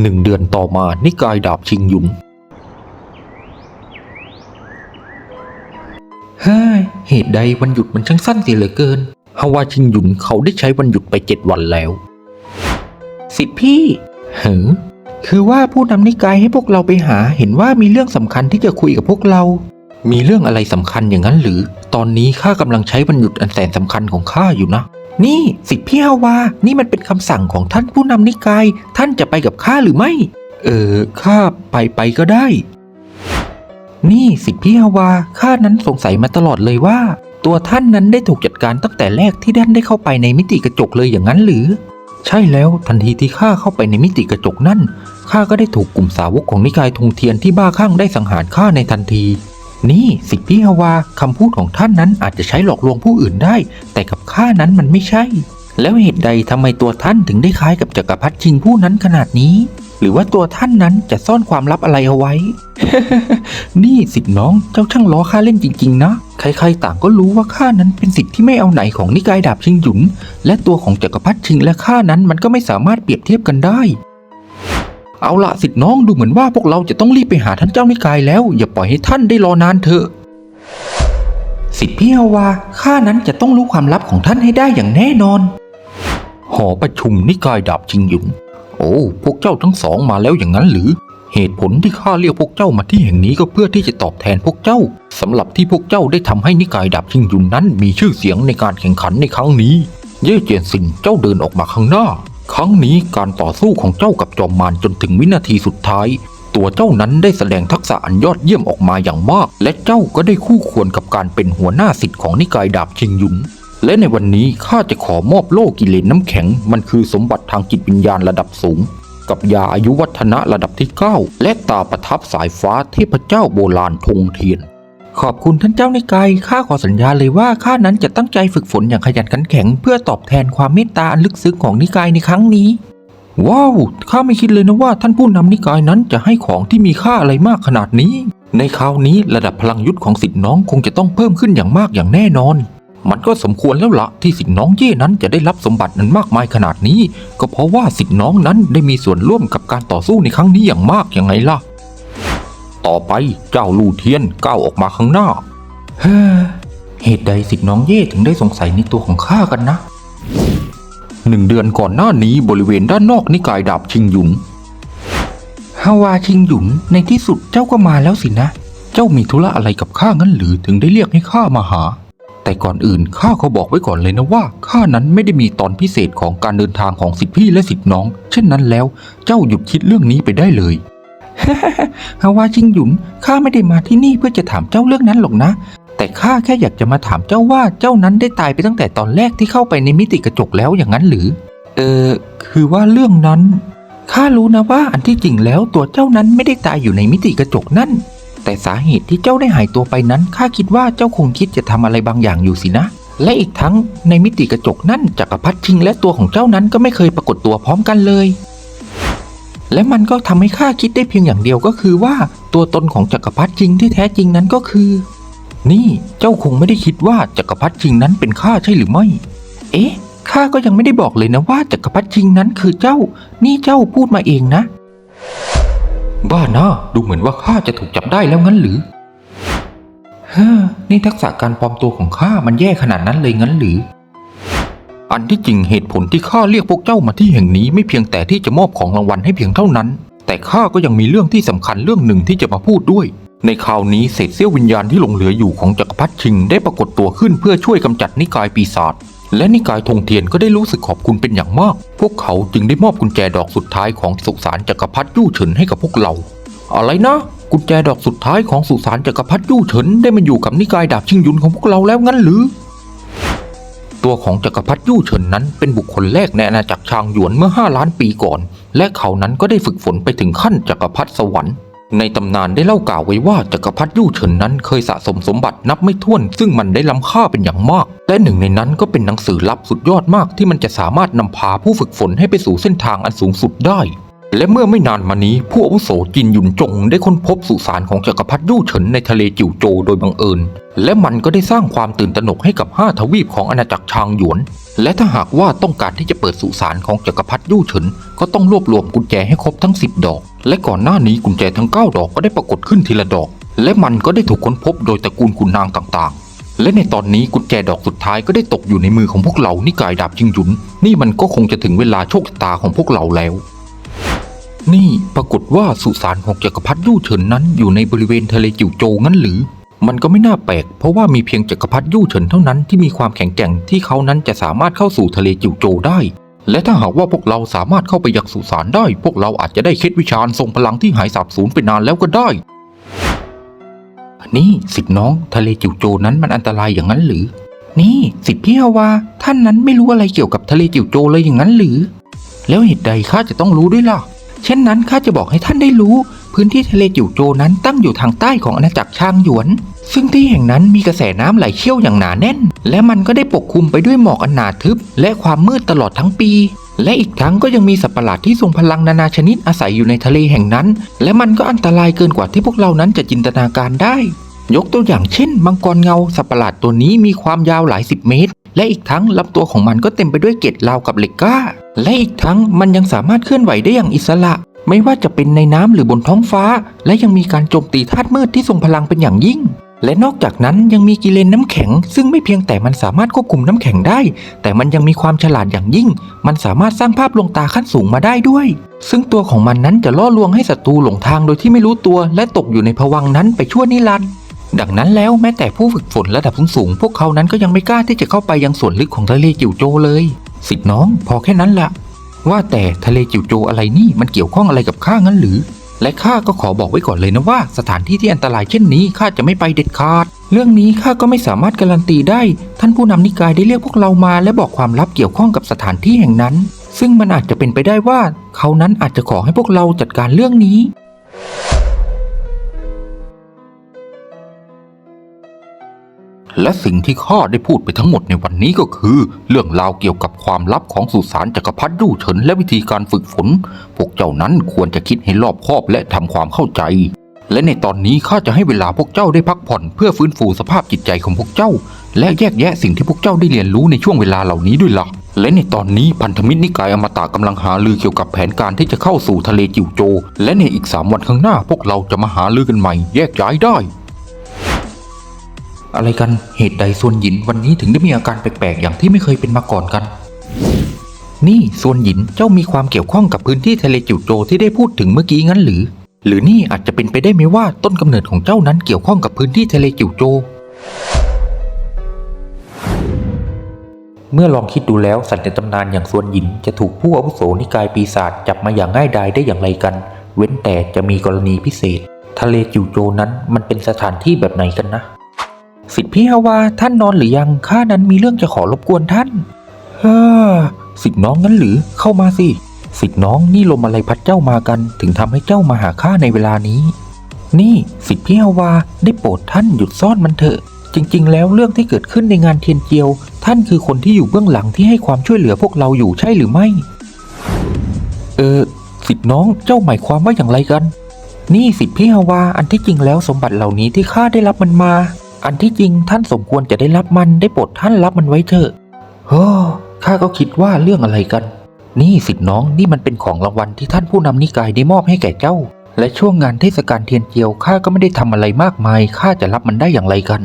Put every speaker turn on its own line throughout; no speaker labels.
หนึ่งเดือนต่อมานิกายดาบชิงหยุนเฮ้ยเหตุใดวันหยุดมันช่างสั้นเสียเหลือเกินฮาวาชิงหยุนเขาได้ใช้วันหยุดไปเจ็ดวันแล้ว สิทธิพี่เฮ้อคือว่าผู้นำนิกายให้พวกเราไปหา เห็นว่ามีเรื่องสำคัญที่จะคุยกับพวกเรา มีเรื่องอะไรสำคัญอย่างนั้นหรือ ตอนนี้ข้ากำลังใช้วันหยุดอันแสนสำคัญของข้าอยู่นะ นี่สิทธิพี่ฮาวา นี่มันเป็นคำสั่งของท่านผู้นำนิกาย ท่านจะไปกับข้าหรือไม่ เออ ข้าไปไปก็ได้ นี่สิทธิพี่ฮาวา ข้านั้นสงสัยมาตลอดเลยว่า ตัวท่านนั้นได้ถูกจัดการตั้งแต่แรกที่ท่านได้เข้าไปในมิติกระจกเลยอย่างนั้นหรือ ใช่แล้วทันทีที่ข้าเข้าไปในมิติกระจกนั่น ข้าก็ได้ถูกกลุ่มสาวกของนิกายธงเทียนที่บ้าคลั่งได้สังหารข้าในทันที นี่สิทธิพี่ฮาวาคำพูดของท่านนั้นอาจจะใช้หลอกลวงผู้อื่นได้ แต่กับข้านั้นมันไม่ใช่ แล้วเหตุใดทำไมตัวท่านถึงได้คล้ายกับจักรพรรดิชิงผู้นั้นขนาดนี้ หรือว่าตัวท่านนั้นจะซ่อนความลับอะไรเอาไว้ นี่สิทธิน้องเจ้าช่างล้อข้าเล่นจริง ๆ นะ ใครๆต่างก็รู้ว่าข้านั้นเป็นสิทธิ์ที่ไม่เอาไหนของนิกายดาบชิงหยุน และตัวของจักรพรรดิชิงและข้านั้นมันก็ไม่สามารถเปรียบเทียบกันได้ เอาละสิทธิน้องดูเหมือนว่าพวกเราจะต้องรีบไปหาท่านเจ้านิกายแล้ว อย่าปล่อยให้ท่านได้รอนานเถอะ สิทธิพี่ฮาวาข้านั้นจะต้องรู้ความลับของท่านให้ได้อย่างแน่นอน หอประชุมนิกายดาบชิงหยุนโอ้พวกเจ้าทั้งสองมาแล้วอย่างนั้นหรือ เหตุผลที่ข้าเรียกพวกเจ้ามาที่แห่งนี้ก็เพื่อที่จะตอบแทนพวกเจ้าสำหรับที่พวกเจ้าได้ทำให้นิกายดาบชิงหยุนนั้น มีชื่อเสียงในการแข่งขันในครั้งนี้ เย่เจียนซินเจ้าเดินออกมาข้างหน้า ครั้งนี้การต่อสู้ของเจ้ากับจอมมารจนถึงวินาทีสุดท้าย ตัวเจ้านั้นได้แสดงทักษะอันยอดเยี่ยมออกมาอย่างมาก และเจ้าก็ได้คู่ควรกับการเป็นหัวหน้าสิทธิ์ของนิกายดาบชิงยุนและในวันนี้ข้าจะขอมอบโล่กิเลนน้ำแข็ง มันคือสมบัติทางจิตวิญญาณระดับสูง กับยาอายุวัฒนะระดับที่ 9 และตาประทับสายฟ้าเทพเจ้าโบราณธงเทียน ขอบคุณท่านเจ้านิกายข้าขอสัญญาเลยว่าข้านั้นจะตั้งใจฝึกฝนอย่างขยันขันแข็ง เพื่อตอบแทนความเมตตาอันลึกซึ้งของนิกายในครั้งนี้ ว้าวข้าไม่คิดเลยนะว่าท่านผู้นำนิกายนั้นจะให้ของที่มีค่าอะไรมากขนาดนี้ ในคราวนี้ระดับพลังยุทธของสิทธิน้องคงจะต้องเพิ่มขึ้นอย่างมากอย่างแน่นอน มันก็สมควรแล้วละที่สิทธิน้องเย่นั้นจะได้รับสมบัตินั้นมากมายขนาดนี้ ก็เพราะว่าสิทธิน้องนั้นได้มีส่วนร่วมกับการต่อสู้ในครั้งนี้อย่างมากยังไงล่ะ ต่อไปเจ้าลู่เทียนก้าวออกมาข้างหน้า เฮ้อเหตุใดสิทธิน้องเย่ถึงได้สงสัยในตัวของข้ากันนะ หนึ่งเดือนก่อนหน้านี้บริเวณด้านนอกนิกายดาบชิงหยุนฮาวาชิงหยุนในที่สุดเจ้าก็มาแล้วสินะ เจ้ามีธุระอะไรกับข้างั้นหรือถึงได้เรียกให้ข้ามาหา แต่ก่อนอื่นข้าเขาบอกไว้ก่อนเลยนะว่าข้านั้นไม่ได้มีตอนพิเศษของการเดินทางของสิทธิพี่และสิทธิน้อง เช่นนั้นแล้ว เจ้าหยุดคิดเรื่องนี้ไปได้เลย ฮาวาชิงหยุนข้าไม่ได้มาที่นี่เพื่อจะถามเจ้าเรื่องนั้นหรอกนะ แต่ข้าแค่อยากจะมาถามเจ้าว่าเจ้านั้นได้ตายไปตั้งแต่ตอนแรกที่เข้าไปในมิติกระจกแล้วอย่างนั้นหรือ เออ คือว่าเรื่องนั้นข้ารู้นะว่าอันที่จริงแล้วตัวเจ้านั้นไม่ได้ตายอยู่ในมิติกระจกนั่น แต่สาเหตุที่เจ้าได้หายตัวไปนั้นข้าคิดว่าเจ้าคงคิดจะทำอะไรบางอย่างอยู่สินะ และอีกทั้งในมิติกระจกนั่นจักรพรรดิชิงและตัวของเจ้านั้นก็ไม่เคยปรากฏตัวพร้อมกันเลย และมันก็ทำให้ข้าคิดได้เพียงอย่างเดียวก็คือว่าตัวตนของจักรพรรดิชิงที่แท้จริงนั้นก็คือ นี่เจ้าคงไม่ได้คิดว่าจักรพรรดิชิงนั้นเป็นข้าใช่หรือไม่ เอ๊ะข้าก็ยังไม่ได้บอกเลยนะว่าจักรพรรดิชิงนั้นคือเจ้า นี่เจ้าพูดมาเองนะ บ้านะดูเหมือนว่าข้าจะถูกจับได้แล้วงั้นหรือเฮ้อนี่ทักษะการปลอมตัวของข้ามันแย่ขนาดนั้นเลยงั้นหรือ อันที่จริงเหตุผลที่ข้าเรียกพวกเจ้ามาที่แห่งนี้ไม่เพียงแต่ที่จะมอบของรางวัลให้เพียงเท่านั้น แต่ข้าก็ยังมีเรื่องที่สำคัญเรื่องหนึ่งที่จะมาพูดด้วย ในคราวนี้เศษเสี้ยววิญญาณที่หลงเหลืออยู่ของจักรพรรดิชิงได้ปรากฏตัวขึ้นเพื่อช่วยกำจัดนิกายปีศาจและนิกายธงเทียนก็ได้รู้สึกขอบคุณเป็นอย่างมาก พวกเขาจึงได้มอบกุญแจดอกสุดท้ายของสุสานจักรพรรดิยู่เฉินให้กับพวกเรา อะไรนะ กุญแจดอกสุดท้ายของสุสานจักรพรรดิยู่เฉินได้มาอยู่กับนิกายดาบชิงยุนของพวกเราแล้วงั้นหรือ ตัวของจักรพรรดิยู่เฉินนั้นเป็นบุคคลแรกในอาณาจักรชางหยวนเมื่อ 5 ล้านปีก่อน และเขานั้นก็ได้ฝึกฝนไปถึงขั้นจักรพรรดิสวรรค์ในตำนานได้เล่ากล่าวไว้ว่าจักรพรรดิยู่เฉินนั้นเคยสะสมสมบัตินับไม่ถ้วน ซึ่งมันได้ล้ำค่าเป็นอย่างมาก และหนึ่งในนั้นก็เป็นหนังสือลับสุดยอดมากที่มันจะสามารถนำพาผู้ฝึกฝนให้ไปสู่เส้นทางอันสูงสุดได้ และเมื่อไม่นานมานี้ผู้อาวุโสจินหยุนจงได้ค้นพบสุสานของจักรพรรดิยู่เฉินในทะเลจิวโจโดยบังเอิญ และมันก็ได้สร้างความตื่นตระหนกให้กับห้าทวีปของอาณาจักรชางหยวน และถ้าหากว่าต้องการที่จะเปิดสุสานของจักรพรรดิยู่เฉินก็ต้องรวบรวมกุญแจให้ครบทั้ง 10 ดอก และก่อนหน้านี้กุญแจทั้ง 9 ดอกก็ได้ปรากฏขึ้นทีละดอก และมันก็ได้ถูกค้นพบโดยตระกูลขุนนางต่างๆ และในตอนนี้กุญแจดอกสุดท้ายก็ได้ตกอยู่ในมือของพวกเรานิกายดาบจิงหยุน นี่มันก็คงจะถึงเวลาโชคชะตาของพวกเราแล้ว นี่ปรากฏว่าสุสานของจักรพรรดิยู่เฉินนั้นอยู่ในบริเวณทะเลจิวโจวงั้นหรือ มันก็ไม่น่าแปลก เพราะว่ามีเพียงจักรพรรดิยู่เฉินเท่านั้นที่มีความแข็งแกร่งที่เขานั้นจะสามารถเข้าสู่ทะเลจิวโจวได้ และถ้าหากว่าพวกเราสามารถเข้าไปยังสุสานได้ พวกเราอาจจะได้เคล็ดวิชาทรงพลังที่หายสาบสูญไปนานแล้วก็ได้นี่สิทธิน้องทะเลจิวโจวนั้นมันอันตรายอย่างนั้นหรือ นี่สิทธิพี่ฮาวาท่านนั้นไม่รู้อะไรเกี่ยวกับทะเลจิวโจวเลยอย่างนั้นหรือ แล้วเหตุใดข้าจะต้องรู้ด้วยล่ะ เช่นนั้นข้าจะบอกให้ท่านได้รู้ พื้นที่ทะเลจิวโจนั้นตั้งอยู่ทางใต้ของอาณาจักรชางหยวน ซึ่งที่แห่งนั้นมีกระแสน้ำไหลเชี่ยวอย่างหนาแน่น และมันก็ได้ปกคลุมไปด้วยหมอกอันหนาทึบ และความมืดตลอดทั้งปี และอีกทั้งก็ยังมีสัตว์ประหลาดที่ทรงพลังนานาชนิดอาศัยอยู่ในทะเลแห่งนั้น และมันก็อันตรายเกินกว่าที่พวกเรานั้นจะจินตนาการได้ ยกตัวอย่างเช่นมังกรเงาสัตว์ประหลาดตัวนี้มีความยาวหลายสิบเมตร และอีกทั้งลำตัวของมันก็เต็มไปด้วยเกล็ดราวกับเหล็กกล้า และอีกทั้งมันยังสามารถเคลื่อนไหวได้อย่างอิสระ ไม่ว่าจะเป็นในน้ำหรือบนท้องฟ้า และยังมีการโจมตีธาตุมืดที่ทรงพลังเป็นอย่างยิ่ง และนอกจากนั้นยังมีกิเลนน้ำแข็ง ซึ่งไม่เพียงแต่มันสามารถควบคุมน้ำแข็งได้ แต่มันยังมีความฉลาดอย่างยิ่ง มันสามารถสร้างภาพลวงตาขั้นสูงมาได้ด้วย ซึ่งตัวของมันนั้นจะล่อลวงให้ศัตรูหลงทางโดยที่ไม่รู้ตัว และตกอยู่ในภวังค์นั้นไปชั่วนิรันดร์ ดังนั้นแล้วแม้แต่ผู้ฝึกฝนระดับสูงๆพวกเขานั้นก็ยังไม่กล้าที่จะเข้าไปยังส่วนลึกของทะเลจิวโจเลยสิทธิ์น้องพอแค่นั้นละว่าแต่ทะเลจิวโจอะไรนี่มันเกี่ยวข้องอะไรกับข้างั้นหรือ และข้าก็ขอบอกไว้ก่อนเลยนะว่า สถานที่ที่อันตรายเช่นนี้ข้าจะไม่ไปเด็ดขาด เรื่องนี้ข้าก็ไม่สามารถการันตีได้ ท่านผู้นำนิกายได้เรียกพวกเรามา และบอกความลับเกี่ยวข้องกับสถานที่แห่งนั้น ซึ่งมันอาจจะเป็นไปได้ว่า เขานั้นอาจจะขอให้พวกเราจัดการเรื่องนี้ และสิ่งที่ข้าได้พูดไปทั้งหมดในวันนี้ก็คือ เรื่องราวเกี่ยวกับความลับของสุสานจักรพรรดิยู่เฉินและวิธีการฝึกฝน พวกเจ้านั้นควรจะคิดให้รอบคอบและทำความเข้าใจ และในตอนนี้ข้าจะให้เวลาพวกเจ้าได้พักผ่อนเพื่อฟื้นฟูสภาพจิตใจของพวกเจ้า และแยกแยะสิ่งที่พวกเจ้าได้เรียนรู้ในช่วงเวลาเหล่านี้ด้วยล่ะและในตอนนี้พันธมิตรนิกายอมตะกำลังหาลือเกี่ยวกับแผนการที่จะเข้าสู่ทะเลจิวโจ และในอีกสามวันข้างหน้าพวกเราจะมาหาลือกันใหม่แยกย้ายได้ อะไรกัน เหตุใดส่วนหยินวันนี้ถึงได้มีอาการแปลกๆ อย่างที่ไม่เคยเป็นมาก่อนกัน นี่ส่วนหยินเจ้ามีความเกี่ยวข้องกับพื้นที่ทะเลจิวโจที่ได้พูดถึงเมื่อกี้งั้นหรือ หรือนี่อาจจะเป็นไปได้ไหมว่าต้นกำเนิดของเจ้านั้นเกี่ยวข้องกับพื้นที่ทะเลจิวโจ เมื่อลองคิดดูแล้วสัตว์ในตำนานอย่างส่วนหยินจะถูกผู้อาวุโสนิกายปีศาจจับมาอย่างง่ายดายได้อย่างไรกัน เว้นแต่จะมีกรณีพิเศษ ทะเลจิวโจนั้นมันเป็นสถานที่แบบไหนกันนะ สิทธิพี่ฮาวาท่านนอนหรือยังข้านั้นมีเรื่องจะขอรบกวนท่านฮ้อสิทธิน้องงั้นหรือเข้ามาสิ สิทธิน้องนี่ลมอะไรพัดเจ้ามากัน ถึงทำให้เจ้ามาหาข้าในเวลานี้ นี่สิทธิพี่ฮาวาได้โปรดท่านหยุดซ่อนมันเถอะ จริง ๆ แล้วเรื่องที่เกิดขึ้นในงานเทียนเจียว ท่านคือคนที่อยู่เบื้องหลังที่ให้ความช่วยเหลือพวกเราอยู่ใช่หรือไม่ เออสิทธิน้องเจ้าหมายความว่าอย่างไรกัน นี่สิทธิพี่ฮาวาอันที่จริงแล้วสมบัติเหล่านี้ที่ข้าได้รับมันมา อันที่จริงท่านสมควรจะได้รับมันได้โปรดท่านรับมันไว้เถอะเฮ้อข้าก็คิดว่าเรื่องอะไรกัน นี่สิทธิน้องนี่มันเป็นของรางวัลที่ท่านผู้นำนิกายได้มอบให้แก่เจ้า และช่วงงานเทศกาลเทียนเจียวข้าก็ไม่ได้ทำอะไรมากมายข้าจะรับมันได้อย่างไรกัน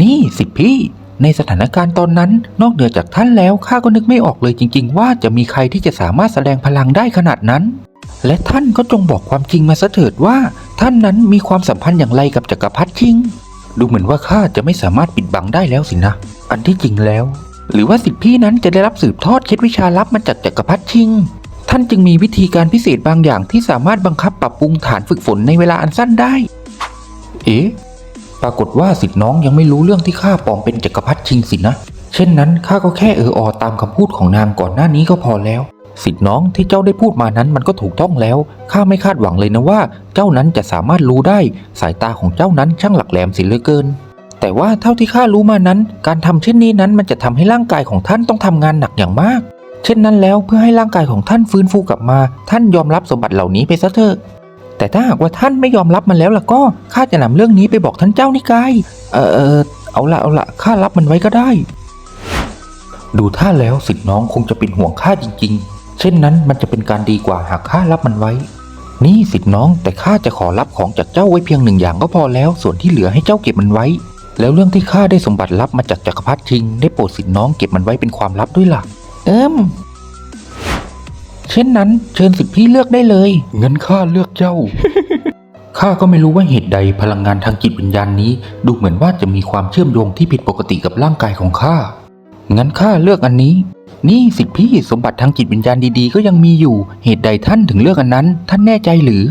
นี่สิทธิพี่ ในสถานการณ์ตอนนั้น นอกเหนือจากท่านแล้วข้าก็นึกไม่ออกเลยจริง ๆ ว่าจะมีใครที่จะสามารถแสดงพลังได้ขนาดนั้น และท่านก็จงบอกความจริงมาซะเถิดว่า ท่านนั้นมีความสัมพันธ์อย่างไรกับจักรพรรดิชิง ดูเหมือนว่าข้าจะไม่สามารถปิดบังได้แล้วสินะ อันที่จริงแล้ว หรือว่าสิทธิพี่นั้นจะได้รับสืบทอดเคล็ดวิชาลับมาจากจักรพรรดิชิง ท่านจึงมีวิธีการพิเศษบางอย่างที่สามารถบังคับปรับปรุงฐานฝึกฝนในเวลาอันสั้นได้ เอ๊ะ ปรากฏว่าสิทธิน้องยังไม่รู้เรื่องที่ข้าปลอมเป็นจักรพรรดิชิงสินะ เช่นนั้นข้าก็แค่เอออตามคำพูดของนางก่อนหน้านี้ก็พอแล้ว สิทธิ์น้องที่เจ้าได้พูดมานั้นมันก็ถูกต้องแล้ว ข้าไม่คาดหวังเลยนะว่า เจ้านั้นจะสามารถรู้ได้ สายตาของเจ้านั้นช่างหลักแหลมสิเหลือเกิน แต่ว่าเท่าที่ข้ารู้มานั้น การทำเช่นนี้นั้นมันจะทำให้ร่างกายของท่านต้องทำงานหนักอย่างมาก เช่นนั้นแล้วเพื่อให้ร่างกายของท่านฟื้นฟูกลับมา ท่านยอมรับสมบัติเหล่านี้ไปซะเถอะ แต่ถ้าหากว่าท่านไม่ยอมรับมันแล้วล่ะก็ข้าจะนำเรื่องนี้ไปบอกท่านเจ้านิกายเออเออเอาละเอาละข้ารับมันไว้ก็ได้ ดูท่าแล้วสิทธิ์น้องคงจะเป็นห่วงข้าจริง ๆ เช่นนั้นมันจะเป็นการดีกว่าหากข้ารับมันไว้ นี่สิทธิ์น้องแต่ข้าจะขอรับของจากเจ้าไว้เพียงหนึ่งอย่างก็พอแล้ว ส่วนที่เหลือให้เจ้าเก็บมันไว้ แล้วเรื่องที่ข้าได้สมบัติลับมาจากจักรพรรดิชิง ได้โปรดสิทธิ์น้องเก็บมันไว้เป็นความลับด้วยล่ะ เอิมเช่นนั้นเชิญสิทธิพี่เลือกได้เลยเงินข้าเลือกเจ้าข้าก็ไม่รู้ว่าเหตุใดพลังงานทางจิตวิญญาณนี้ ดูเหมือนว่าจะมีความเชื่อมโยงที่ผิดปกติกับร่างกายของข้า งั้นข้าเลือกอันนี้ นี่สิพี่สมบัติทางจิตวิญญาณดีๆ ก็ยังมีอยู่ เหตุใดท่านถึงเลือกอันนั้น ท่านแน่ใจหรือ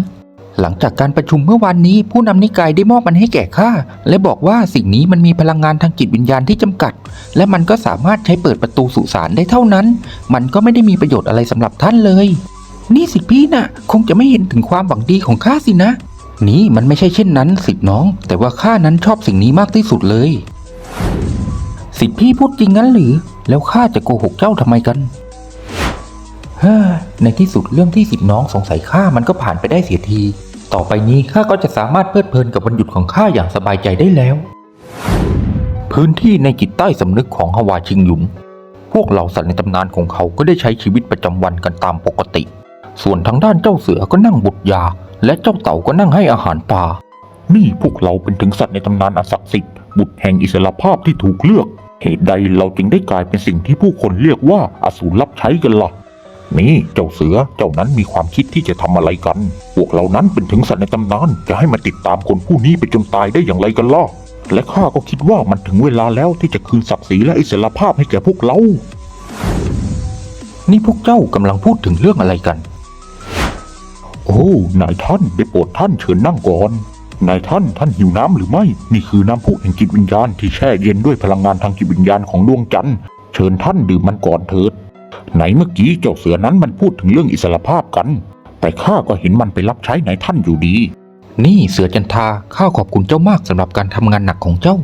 หลังจากการประชุมเมื่อวานนี้ ผู้นำนิกายได้มอบมันให้แก่ข้าและบอกว่าสิ่งนี้มันมีพลังงานทางจิตวิญญาณที่จำกัด และมันก็สามารถใช้เปิดประตูสุสานได้เท่านั้น มันก็ไม่ได้มีประโยชน์อะไรสำหรับท่านเลย นี่สิพี่น่ะ คงจะไม่เห็นถึงความหวังดีของข้าสินะ นี่มันไม่ใช่เช่นนั้นสิทธิน้อง แต่ว่าข้านั้นชอบสิ่งนี้มากที่สุดเลย สิทธิพี่พูดจริงงั้นหรือ แล้วข้าจะโกหกเจ้าทำไมกันเฮ้อในที่สุดเรื่องที่สิทธิน้องสงสัยข้ามันก็ผ่านไปได้เสียที ต่อไปนี้ข้าก็จะสามารถเพลิดเพลินกับวันหยุดของข้าอย่างสบายใจได้แล้ว พื้นที่ในจิตใต้สำนึกของฮาวาชิงหยุน พวกเหล่าสัตว์ในตำนานของเขาก็ได้ใช้ชีวิตประจำวันกันตามปกติ ส่วนทางด้านเจ้าเสือก็นั่งบดยา และเจ้าเต่าก็นั่งให้อาหารปลา
นี่พวกเราเป็นถึงสัตว์ในตำนานอันศักดิ์สิทธิ์บุตรแห่งอิสรภาพที่ถูกเลือก เหตุใดเราจึงได้กลายเป็นสิ่งที่ผู้คนเรียกว่าอสูรรับใช้กันล่ะ นี่เจ้าเสือเจ้านั้นมีความคิดที่จะทำอะไรกัน พวกเรานั้นเป็นถึงสัตว์ในตำนานจะให้มาติดตามคนผู้นี้ไปจนตายได้อย่างไรกันล่ะ และข้าก็คิดว่ามันถึงเวลาแล้วที่จะคืนศักดิ์ศรีและอิสรภาพให้แก่พวกเรา
นี่พวกเจ้ากำลังพูดถึงเรื่องอะไรกัน
โอ้นายท่านได้โปรดท่านเชิญนั่งก่อน นายท่านท่านหิวน้ำหรือไม่ นี่คือน้ำพุแห่งจิตวิญญาณที่แช่เย็นด้วยพลังงานทางจิตวิญญาณของดวงจันทร์ เชิญท่านดื่มมันก่อนเถิด ไหนเมื่อกี้เจ้าเสือนั้นมันพูดถึงเรื่องอิสรภาพกัน แต่ข้าก็เห็นมันไปรับใช้นายท่านอยู่ดี
นี่เสือจันทาข้าขอบคุณเจ้ามากสำหรับการทำงานหนักของเจ้า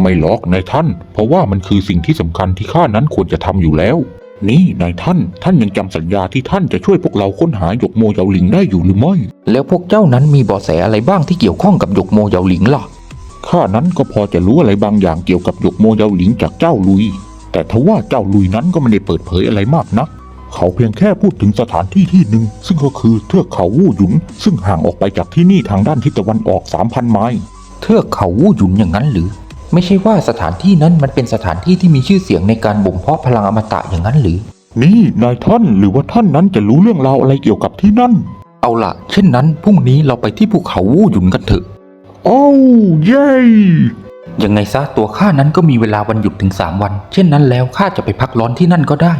ไม่หรอกนายท่าน เพราะว่ามันคือสิ่งที่สำคัญที่ข้านั้นควรจะทำอยู่แล้ว นี่นายท่าน ท่านยังจำสัญญาที่ท่านจะช่วยพวกเราค้นหาหยกโมเยาหลิงได้อยู่หรือไม่
แล้วพวกเจ้านั้นมีเบาะแสอะไรบ้างที่เกี่ยวข้องกับหยกโมเหยาหลิงล่ะ
ข้านั้นก็พอจะรู้อะไรบางอย่างเกี่ยวกับหยกโมเยาหลิงจากเจ้าลุย แต่ทว่าเจ้าลุยนั้นก็ไม่ได้เปิดเผยอะไรมากนัก เขาเพียงแค่พูดถึงสถานที่ที่หนึ่ง ซึ่งก็คือเทือกเขาวู่หยุน ซึ่งห่างออกไปจากที่นี่ทางด้านทิศตะวันออก 3,000 ไมล์
เทือกเขาวู่หยุนอย่างนั้นหรือ ไม่ใช่ว่าสถานที่นั้นมันเป็นสถานที่ที่มีชื่อเสียงในการบ่มเพาะพลังอมตะอย่างนั้นหรือ
นี่นายท่านหรือว่าท่านนั้นจะรู้เรื่องราวอะไรเกี่ยวกับที่นั่น
เอาล่ะเช่นนั้นพรุ่งนี้เราไปที่ภูเขาวู่หยุนกันเถอะ
โอ้เย้
ยังไงซะตัวข้านั้นก็มีเวลาวันหยุดถึง3วัน เช่นนั้นแล้วข้าจะไปพักร้อนที่นั่นก็ได้